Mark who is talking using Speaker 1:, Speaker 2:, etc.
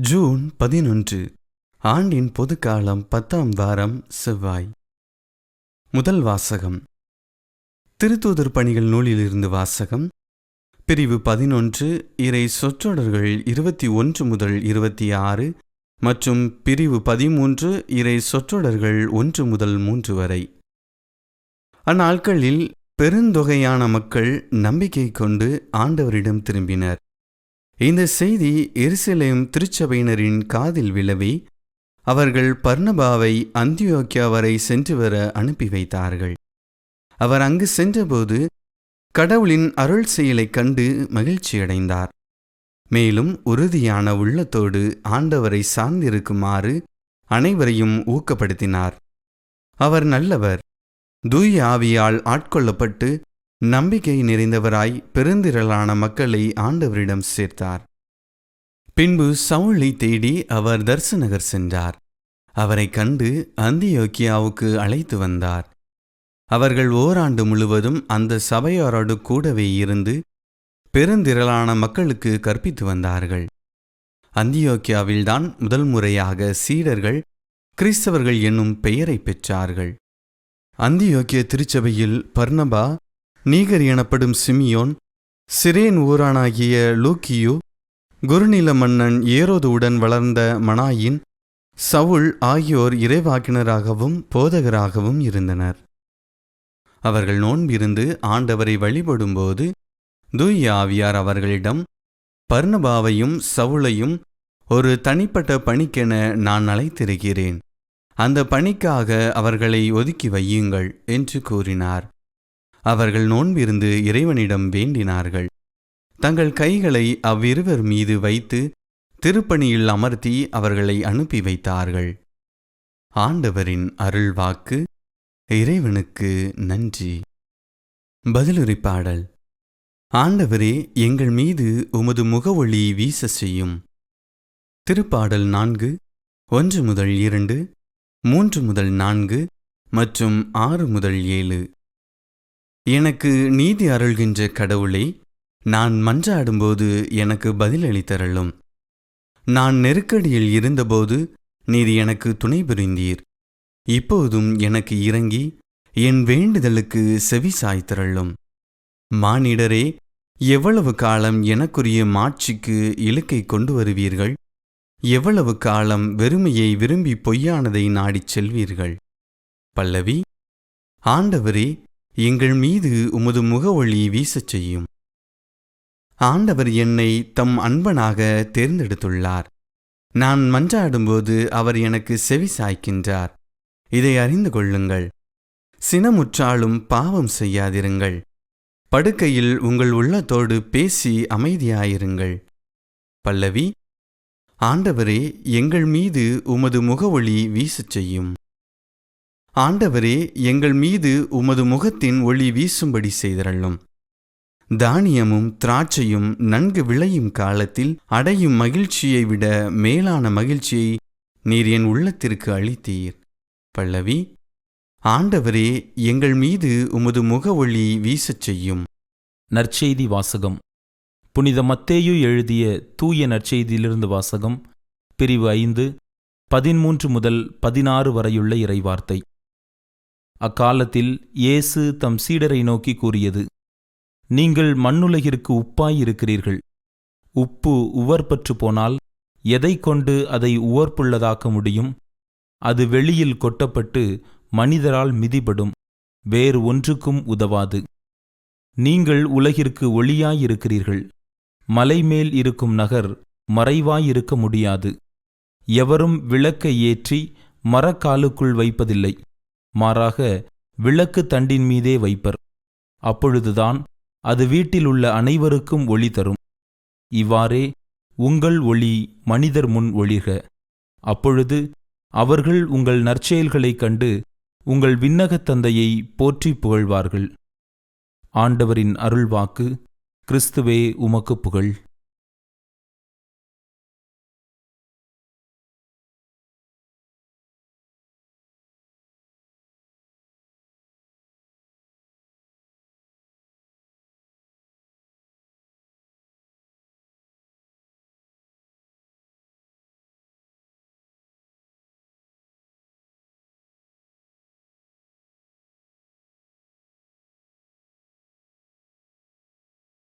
Speaker 1: June பதினொன்று ஆண்டின் பொதுக்காலம் பத்தாம் வாரம் செவ்வாய். முதல் வாசகம். திருத்தூதர் பணிகள் நூலிலிருந்து வாசகம். பிரிவு பதினொன்று இறை சொற்றொடர்கள் இருபத்தி ஒன்று முதல் இருபத்தி ஆறு மற்றும் பிரிவு பதிமூன்று இறை சொற்றொடர்கள் ஒன்று முதல் மூன்று வரை. அந்நாட்களில் பெருந்தொகையான மக்கள் நம்பிக்கை கொண்டு ஆண்டவரிடம் திரும்பினர். இந்த செய்தி எருசலேம் திருச்சபையினரின் காதில் விழவி அவர்கள் பர்ணபாவை அந்தியோக்கியா வரை சென்று வர அனுப்பி வைத்தார்கள். அவர் அங்கு சென்றபோது கடவுளின் அருள் செயலைக் கண்டு மகிழ்ச்சியடைந்தார். மேலும் உறுதியான உள்ளத்தோடு ஆண்டவரை சார்ந்திருக்குமாறு அனைவரையும் ஊக்கப்படுத்தினார். அவர் நல்லவர். தூய ஆவியால் ஆட்கொள்ளப்பட்டு நம்பிக்கை நிறைந்தவராய் பெருந்திரளான மக்களை ஆண்டவரிடம் சேர்த்தார். பின்பு சவுளை தேடி அவர் தர்சநகர் சென்றார். அவரை கண்டு அந்தியோக்கியாவுக்கு அழைத்து வந்தார். அவர்கள் ஓராண்டு முழுவதும் அந்த சபையாரோடு கூடவே இருந்து பெருந்திரளான மக்களுக்கு கற்பித்து வந்தார்கள். அந்தியோக்கியாவில்தான் முதல் முறையாக சீடர்கள் கிறிஸ்தவர்கள் என்னும் பெயரை பெற்றார்கள். அந்தியோக்கிய திருச்சபையில் பர்னபா நீகர் எனப்படும் சிமியோன் சிரேன் ஊரானாகிய லூக்கியு குருநில மன்னன் ஏரோதுவுடன் வளர்ந்த மனாயின் சவுல் ஆகியோர் இறைவாக்கினராகவும் போதகராகவும் இருந்தனர். அவர்கள் நோன்பிருந்து ஆண்டவரை வழிபடும்போது தூய ஆவியார் அவர்களிடம் பர்ணபாவையும் சவுளையும் ஒரு தனிப்பட்ட பணிக்கென நான் அழைத்திருக்கிறேன். அந்த பணிக்காக அவர்களை ஒதுக்கி வையுங்கள் என்று கூறினார். அவர்கள் நோன்பிருந்து இறைவனிடம் வேண்டினார்கள். தங்கள் கைகளை அவ்விருவர் மீது வைத்து திருப்பணியில் அமர்த்தி அவர்களை அனுப்பி வைத்தார்கள். ஆண்டவரின் அருள்வாக்கு இறைவனுக்கு நன்றி. பதிலுரை பாடல். ஆண்டவரே எங்கள் மீது உமது முகவொளி வீச செய்யும். திருப்பாடல் நான்கு ஒன்று முதல் இரண்டு மூன்று முதல் நான்கு மற்றும் ஆறு முதல் ஏழு. எனக்கு நீதி அருள்கின்ற கடவுளே நான் மன்றாடும்போது எனக்கு பதிலளித்தருளும். நான் நெருக்கடியில் இருந்தபோது நீர் எனக்கு துணை புரிந்தீர். இப்போதும் எனக்கு இறங்கி என் வேண்டுதலுக்கு செவி சாய்த்திரளும். மானிடரே எவ்வளவு காலம் எனக்குரிய மாட்சிக்கு இலக்கை கொண்டு வருவீர்கள்? எவ்வளவு காலம் வெறுமையை விரும்பி பொய்யானதை நாடிச் செல்வீர்கள்? பல்லவி ஆண்டவரே எங்கள் மீது உமது முகவொளி வீசச் செய்யும். ஆண்டவர் என்னை தம் அன்பனாக தேர்ந்தெடுத்துள்ளார். நான் மன்றாடும்போது அவர் எனக்கு செவி சாய்க்கின்றார். இதை அறிந்து கொள்ளுங்கள். சினமுற்றாலும் பாவம் செய்யாதிருங்கள். படுக்கையில் உங்கள் உள்ளத்தோடு பேசி அமைதியாயிருங்கள். பல்லவி ஆண்டவரே எங்கள் மீது உமது முகவொளி வீசச் செய்யும். ஆண்டவரே எங்கள் மீது உமது முகத்தின் ஒளி வீசும்படி செய்தரலும். தானியமும் திராட்சையும் நன்கு விளையும் காலத்தில் அடையும் மகிழ்ச்சியை விட மேலான மகிழ்ச்சியை நீர் என் உள்ளத்திற்கு அளித்தீர். பல்லவி ஆண்டவரே எங்கள் மீது உமது முக ஒளி வீசச் செய்யும்.
Speaker 2: நற்செய்தி வாசகம். புனித மத்தேயு எழுதிய தூய நற்செய்தியிலிருந்து வாசகம் பிரிவு ஐந்து பதிமூன்று முதல் பதினாறு வரையுள்ள இறைவார்த்தை. அக்காலத்தில் இயேசு தம் சீடரை நோக்கி கூறியது நீங்கள் மண்ணுலகிற்கு உப்பாயிருக்கிறீர்கள். உப்பு உவர்பற்று போனால் எதை கொண்டு அதை உவர்ப்புள்ளதாக்க முடியும்? அது வெளியில் கொட்டப்பட்டு மனிதரால் மிதிபடும் வேறு ஒன்றுக்கும் உதவாது. நீங்கள் உலகிற்கு ஒளியாயிருக்கிறீர்கள். மலைமேல் இருக்கும் நகர் மறைவாயிருக்க முடியாது. எவரும் விளக்கை ஏற்றி மரக்காலுக்குள் வைப்பதில்லை. மாறாக விளக்கு தண்டின் மீதே வைப்பர். அப்பொழுதுதான் அது வீட்டில் உள்ள அனைவருக்கும் ஒளி தரும். இவ்வாறே உங்கள் ஒளி மனிதர் முன் ஒளிக. அப்பொழுது அவர்கள் உங்கள் நற்செயல்களைக் கண்டு உங்கள் விண்ணகத் தந்தையை போற்றி புகழ்வார்கள். ஆண்டவரின் அருள்வாக்கு கிறிஸ்துவே உமக்கு புகழ்.